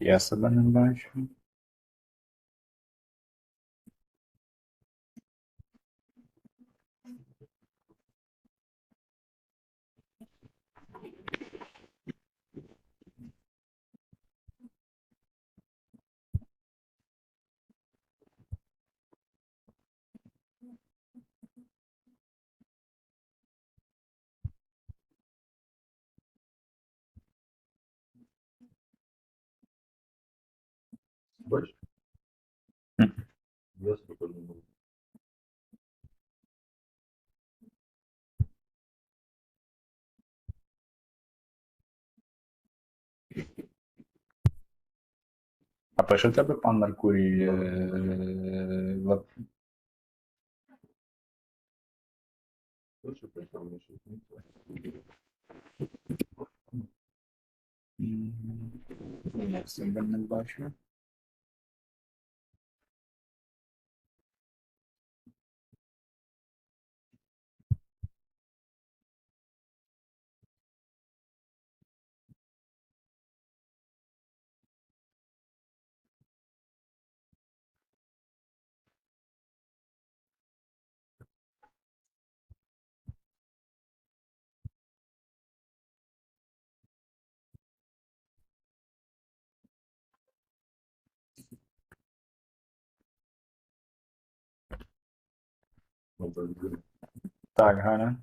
Я себе не бачу. Бачиш? Я себе теж. А пише в тебе пан Меркурій е, в- Перше представлення, що ні. М, Я себе не бачу. Так, Галя.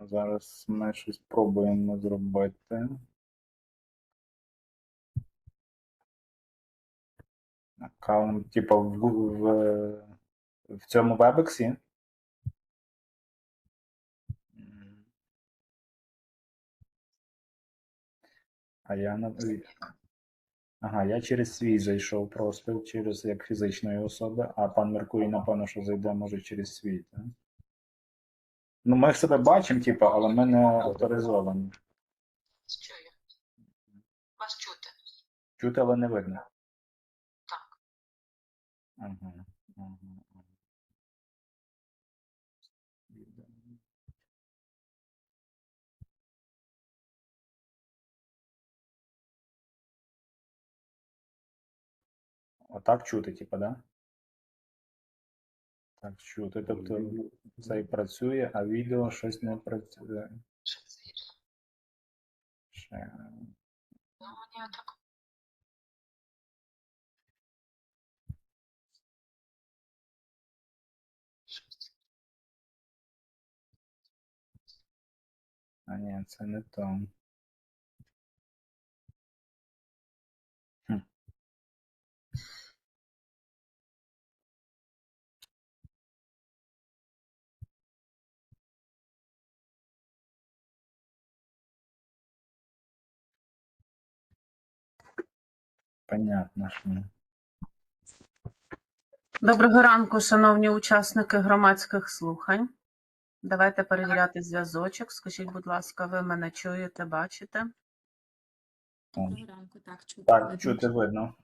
Зараз ми щось пробуємо зробити. Аккаунт, типу, в, в, в цьому вебексі. А я на. Ага, я через свій зайшов просто через як фізичної особи, а пан Меркурій, напевно, що зайде, може, через свій, так? Ну, ми себе бачимо, типу, але ми не авторизовані. Чую. Вас чути. Чути, але не видно. Так. Ага, ага, Отак чути, типу, да? Так, чути. Тобто цей працює, а відео щось не працює. Ще. Ну, мені отак. А ні, це не то. Понятно. Доброго ранку, шановні учасники громадських слухань. Давайте перевіряти зв'язочок. Скажіть, будь ласка, ви мене чуєте, бачите? Доброго ранку, так, чути. Так, видно. чути видно.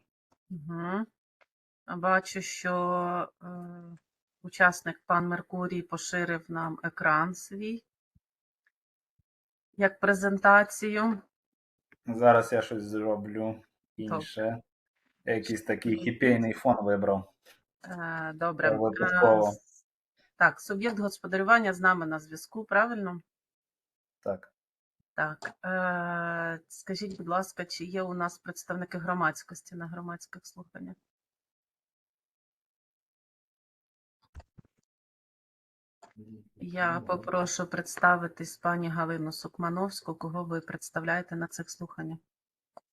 Угу. Бачу, що е, учасник пан Меркурій поширив нам екран свій як презентацію. Зараз я щось зроблю інше. Якийсь такий хіпейний фон вибрав. Е, добре. Випадково. Так, суб'єкт господарювання з нами на зв'язку, правильно? Так. Так, е, скажіть, будь ласка, чи є у нас представники громадськості на громадських слуханнях? Я попрошу представитись пані Галину Сукмановську, кого ви представляєте на цих слуханнях.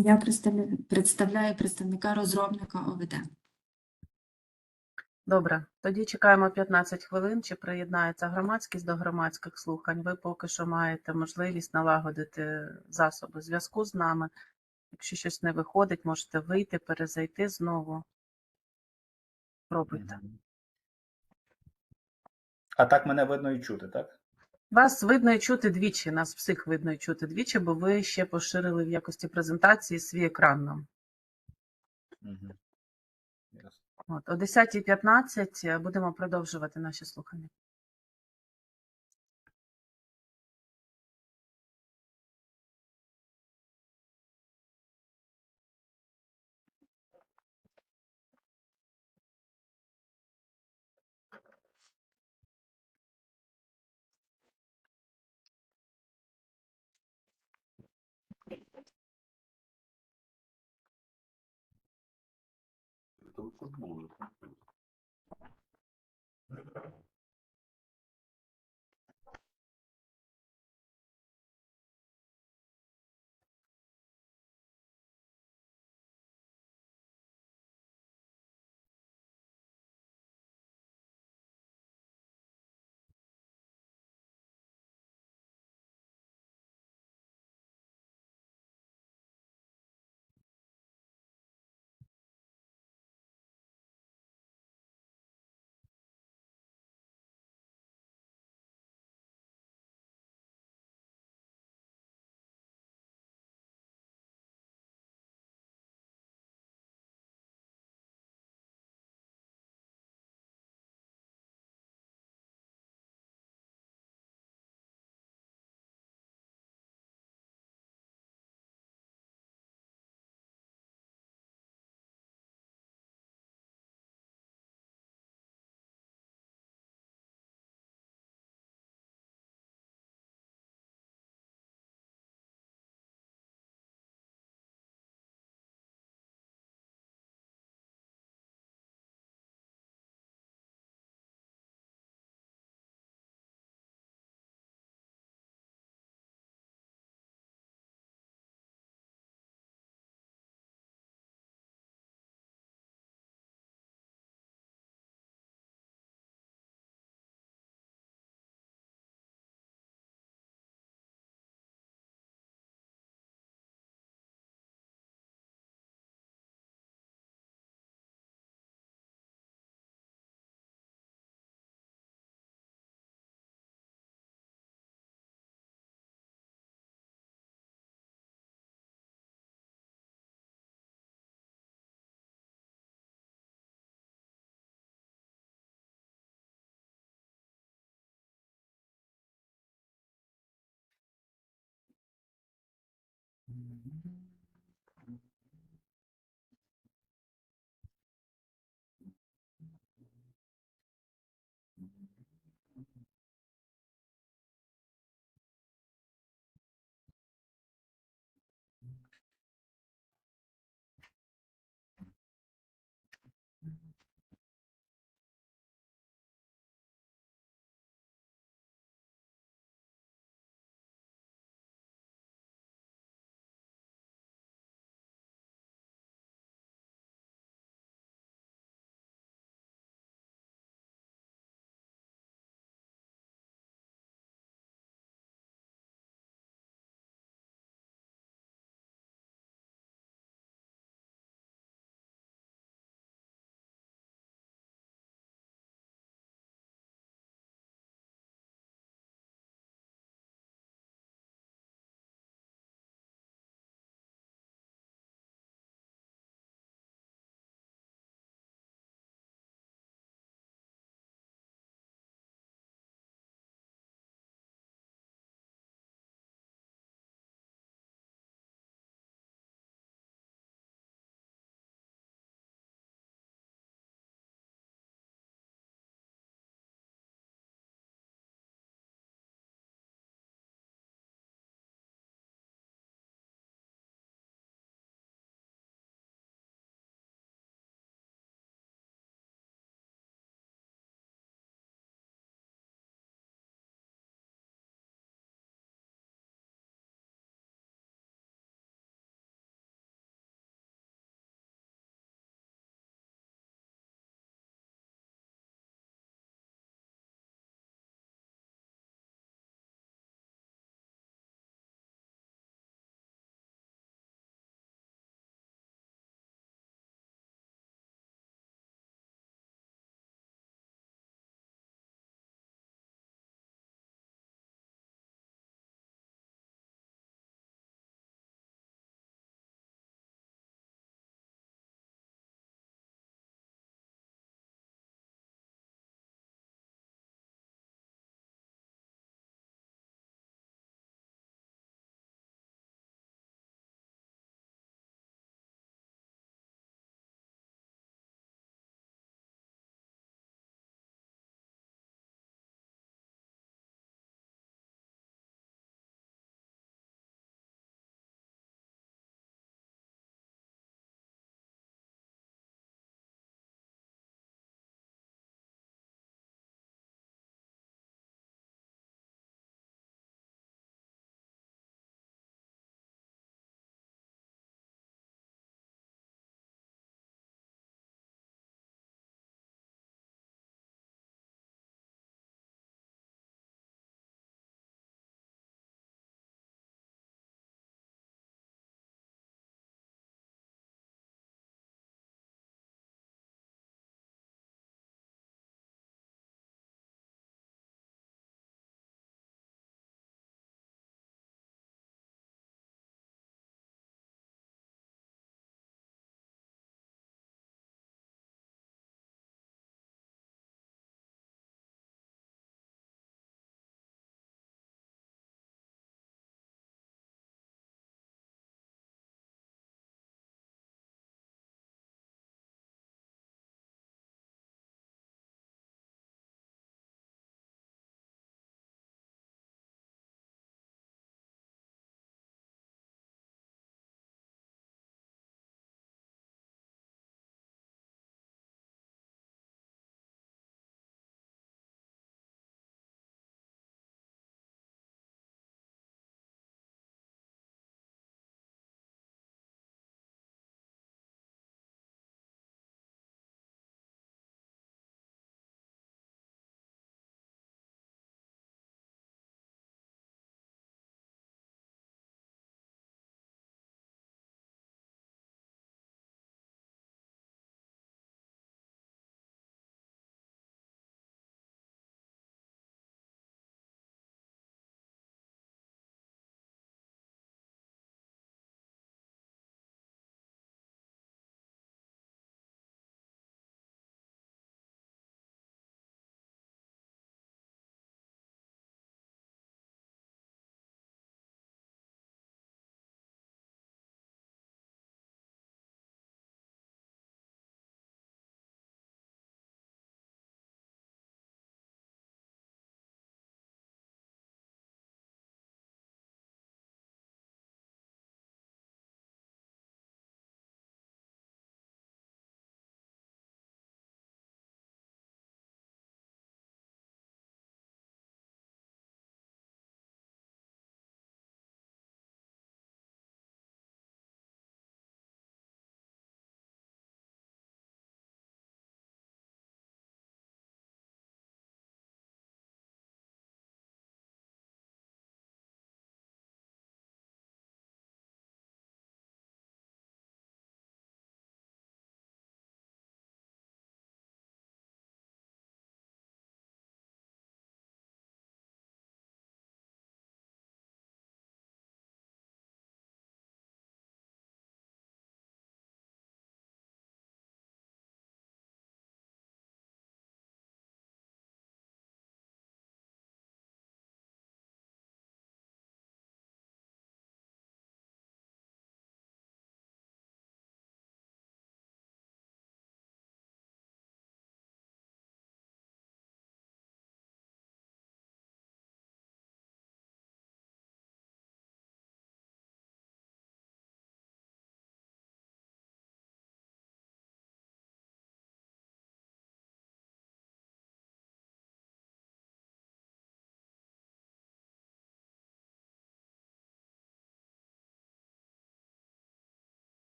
Я представляю, представляю представника розробника ОВД. Добре, тоді чекаємо 15 хвилин, чи приєднається громадськість до громадських слухань. Ви поки що маєте можливість налагодити засоби зв'язку з нами. Якщо щось не виходить, можете вийти, перезайти знову. Пробуйте. А так мене видно і чути, так? Вас видно і чути двічі, нас всіх видно і чути двічі, бо ви ще поширили в якості презентації свій екран нам. Угу. Yes. От, о 10.15 будемо продовжувати наші слухання. comfortable with. Mm-hmm.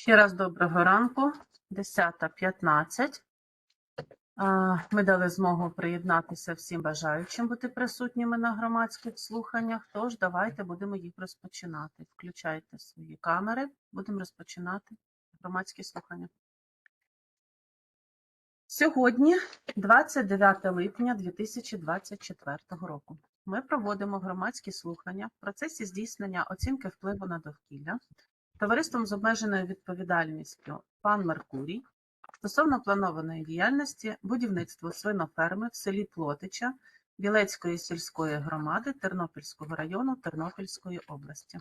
Ще раз доброго ранку. 10.15. А, Ми дали змогу приєднатися всім бажаючим бути присутніми на громадських слуханнях. Тож давайте будемо їх розпочинати. Включайте свої камери. Будемо розпочинати громадські слухання. Сьогодні, 29 липня 2024 року, ми проводимо громадські слухання в процесі здійснення оцінки впливу на довкілля товариством з обмеженою відповідальністю пан Меркурій стосовно планованої діяльності будівництво свиноферми в селі Плотича Білецької сільської громади Тернопільського району Тернопільської області.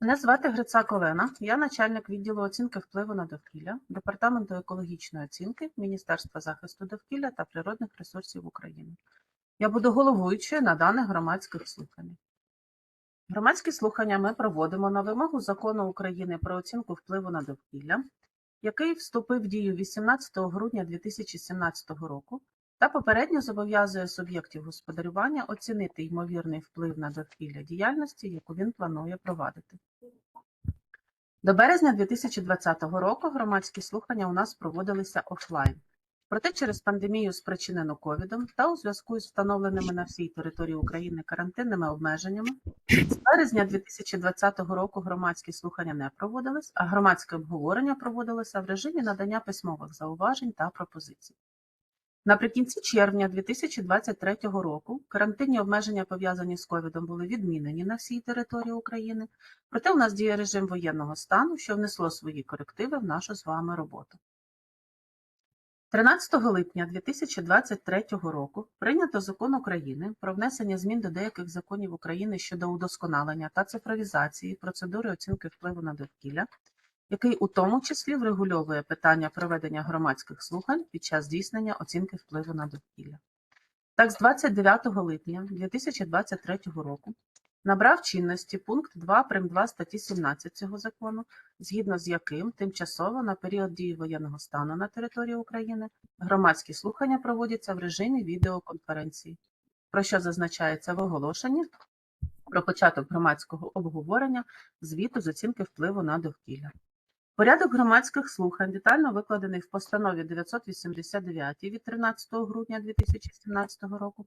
Мене звати Грицак Олена, я начальник відділу оцінки впливу на довкілля Департаменту екологічної оцінки Міністерства захисту довкілля та природних ресурсів України. Я буду головуючою на даних громадських слуханнях. Громадські слухання ми проводимо на вимогу Закону України про оцінку впливу на довкілля, який вступив в дію 18 грудня 2017 року та попередньо зобов'язує суб'єктів господарювання оцінити ймовірний вплив на довкілля діяльності, яку він планує провадити. До березня 2020 року громадські слухання у нас проводилися офлайн. Проте через пандемію, спричинену ковідом та у зв'язку із встановленими на всій території України карантинними обмеженнями, з березня 2020 року громадські слухання не проводились, а громадське обговорення проводилося в режимі надання письмових зауважень та пропозицій. Наприкінці червня 2023 року карантинні обмеження, пов'язані з ковідом, були відмінені на всій території України, проте у нас діє режим воєнного стану, що внесло свої корективи в нашу з вами роботу. 13 липня 2023 року прийнято Закон України про внесення змін до деяких законів України щодо удосконалення та цифровізації процедури оцінки впливу на довкілля, який у тому числі врегульовує питання проведення громадських слухань під час здійснення оцінки впливу на довкілля. Так, з 29 липня 2023 року набрав чинності пункт 2 прим. 2 статті 17 цього закону, згідно з яким тимчасово на період дії воєнного стану на території України громадські слухання проводяться в режимі відеоконференції, про що зазначається в оголошенні про початок громадського обговорення звіту з оцінки впливу на довкілля. Порядок громадських слухань детально викладений в постанові 989 від 13 грудня 2017 року,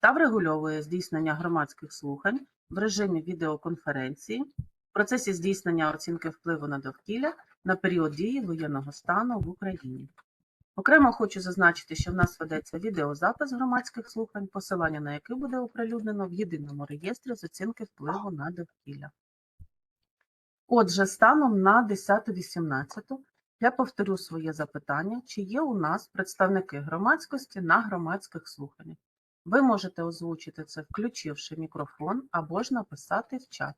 та врегульовує здійснення громадських слухань в режимі відеоконференції в процесі здійснення оцінки впливу на довкілля на період дії воєнного стану в Україні. Окремо хочу зазначити, що в нас ведеться відеозапис громадських слухань, посилання на який буде оприлюднено в єдиному реєстрі з оцінки впливу на довкілля. Отже, станом на 10.18 я повторю своє запитання, чи є у нас представники громадськості на громадських слуханнях. Ви можете озвучити це, включивши мікрофон, або ж написати в чат.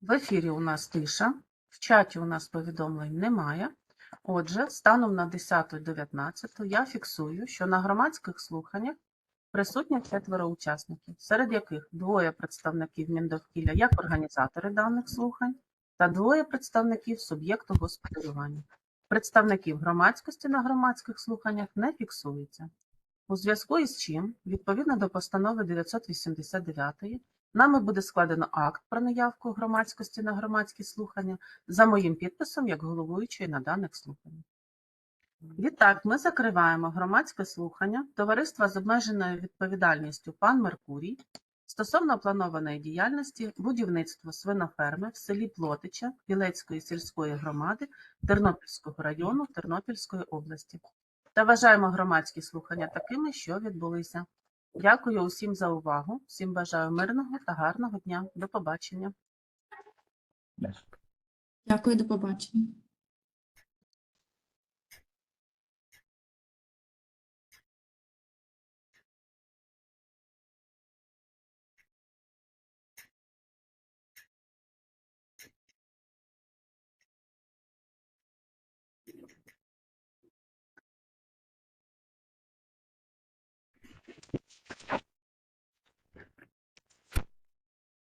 В ефірі у нас тиша, в чаті у нас повідомлень немає. Отже, станом на 10.19 я фіксую, що на громадських слуханнях присутні четверо учасників, серед яких двоє представників Міндовкілля як організатори даних слухань та двоє представників суб'єкту господарювання. Представників громадськості на громадських слуханнях не фіксується. У зв'язку із чим, відповідно до постанови 989, нами буде складено акт про наявку громадськості на громадські слухання за моїм підписом як головуючої на даних слуханнях. Відтак, ми закриваємо громадське слухання Товариства з обмеженою відповідальністю пан Меркурій стосовно планованої діяльності будівництва свиноферми в селі Плотича Білецької сільської громади Тернопільського району Тернопільської області та вважаємо громадські слухання такими, що відбулися. Дякую усім за увагу. Всім бажаю мирного та гарного дня. До побачення. Дякую, до побачення.